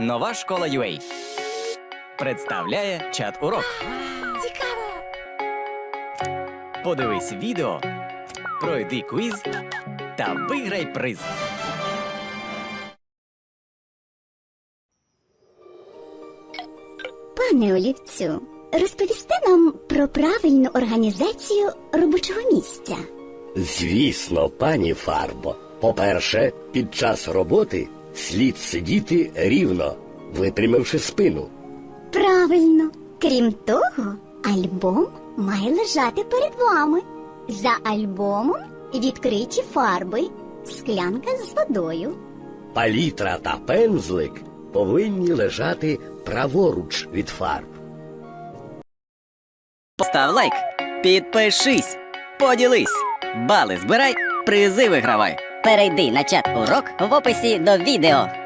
Нова школа UA представляє чат урок. Цікаво! Подивись відео, пройди квіз та виграй приз. Пане олівцю, розповісти нам про правильну організацію робочого місця. Звісно, пані Фарбо. По-перше, під час роботи слід сидіти рівно, випрямивши спину. Правильно. Крім того, альбом має лежати перед вами. За альбомом відкриті фарби, склянка з водою. Палітра та пензлик повинні лежати праворуч від фарб. Постав лайк, підпишись, поділись, бали збирай, призи вигравай. Перейди на чат урок в описі до відео.